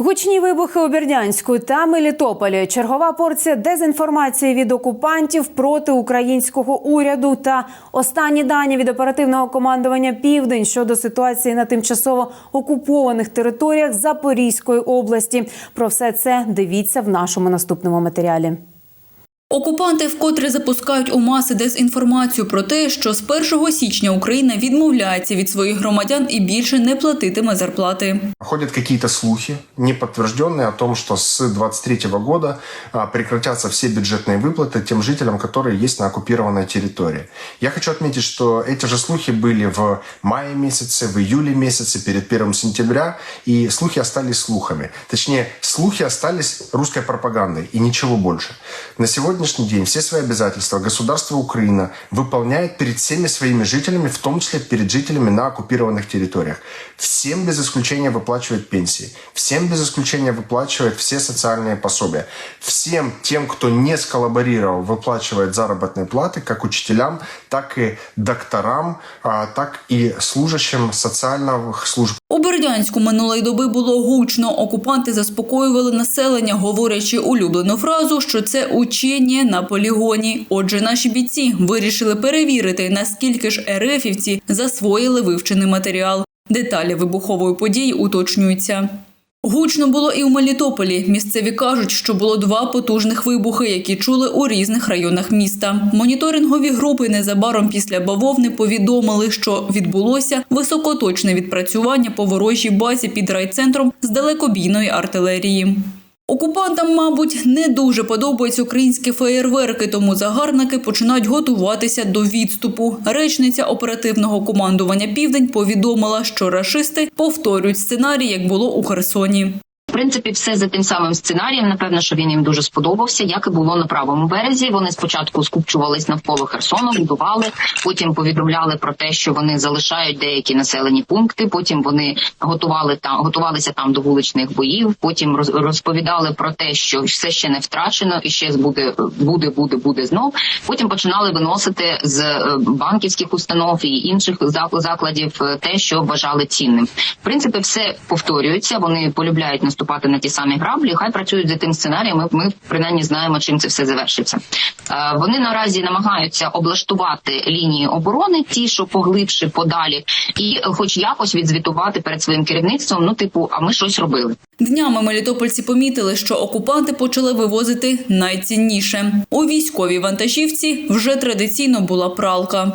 Гучні вибухи у Бердянську та Мелітополі. Чергова порція дезінформації від окупантів проти українського уряду та останні дані від оперативного командування Південь щодо ситуації на тимчасово окупованих територіях Запорізької області. Про все це дивіться в нашому наступному матеріалі. Окупанти вкотре запускають у маси дезінформацію про те, що з 1 січня Україна відмовляється від своїх громадян і більше не платитиме зарплати. Ходят какие-то слухи, не подтвержденные, о том, что с 2023 года а, прекратятся все бюджетные выплаты тем жителям, которые есть на оккупированной территории. Я хочу отметить, что эти же слухи были в мае месяце, в июле месяце, перед 1 сентября, и слухи остались слухами. Точнее, слухи остались русской пропагандой, и ничего больше. На сегодняшний день все свои обязательства государство Украина выполняет перед всеми своими жителями, в том числе перед жителями на оккупированных территориях. Всем без исключения выплачивает пенсии. Всем без исключения выплачивает все социальные пособия. Всем тем, кто не сколлаборировал, выплачивает заработные платы, как учителям, так и докторам, а, так и служащим социальных служб У Бердянську минулої доби було гучно. Окупанти заспокоювали населення, говорячи улюблену фразу, що це учення на полігоні. Отже, наші бійці вирішили перевірити, наскільки ж ерефівці засвоїли вивчений матеріал. Деталі вибухової події уточнюються. Гучно було і у Мелітополі. Місцеві кажуть, що було два потужних вибухи, які чули у різних районах міста. Моніторингові групи незабаром після бавовни повідомили, що відбулося високоточне відпрацювання по ворожій базі під райцентром з далекобійної артилерії. Окупантам, мабуть, не дуже подобаються українські феєрверки, тому загарбники починають готуватися до відступу. Речниця оперативного командування Південь повідомила, що рашисти повторюють сценарій, як було у Херсоні. Принципі, все за тим самим сценарієм. Напевно, що він їм дуже сподобався, як і було на правому березі. Вони спочатку скупчувались навколо Херсону, будували. Потім повідомляли про те, що вони залишають деякі населені пункти. Потім вони готували там, готувалися там до вуличних боїв. Потім роз- розповідали про те, що все ще не втрачено, і ще буде, буде, буде, буде знов. Потім починали виносити з е, банківських установ і інших закладів е, те, що вважали цінним. В принципі, все повторюється. Вони полюбляють наступати на ті самі граблі. Хай працюють за тим сценарієм. Ми, ми принаймні знаємо, чим це все завершиться. Е, Вони наразі намагаються облаштувати лінії оборони, ті, що поглибше, подалі, і хоч якось відзвітувати перед своїм керівництвом. Ну, типу, а ми щось робили. Днями мелітопольці помітили, що окупанти почали вивозити найцінніше. У військовій вантажівці вже традиційно була пралка.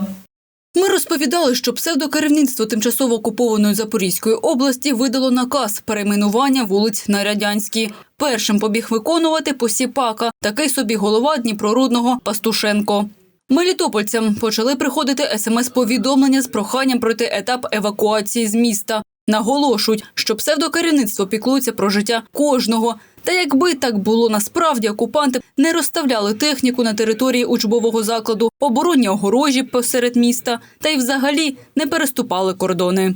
Ми розповідали, що псевдокерівництво тимчасово окупованої Запорізької області видало наказ перейменування вулиць на Радянській. Першим побіг виконувати Посіпака, такий собі голова Дніпрорудного Пастушенко. Мелітопольцям почали приходити смс-повідомлення з проханням пройти етап евакуації з міста. Наголошують, що псевдокерівництво піклується про життя кожного. Та якби так було насправді, окупанти не розставляли техніку на території учбового закладу, оборонні огорожі посеред міста та й взагалі не переступали кордони.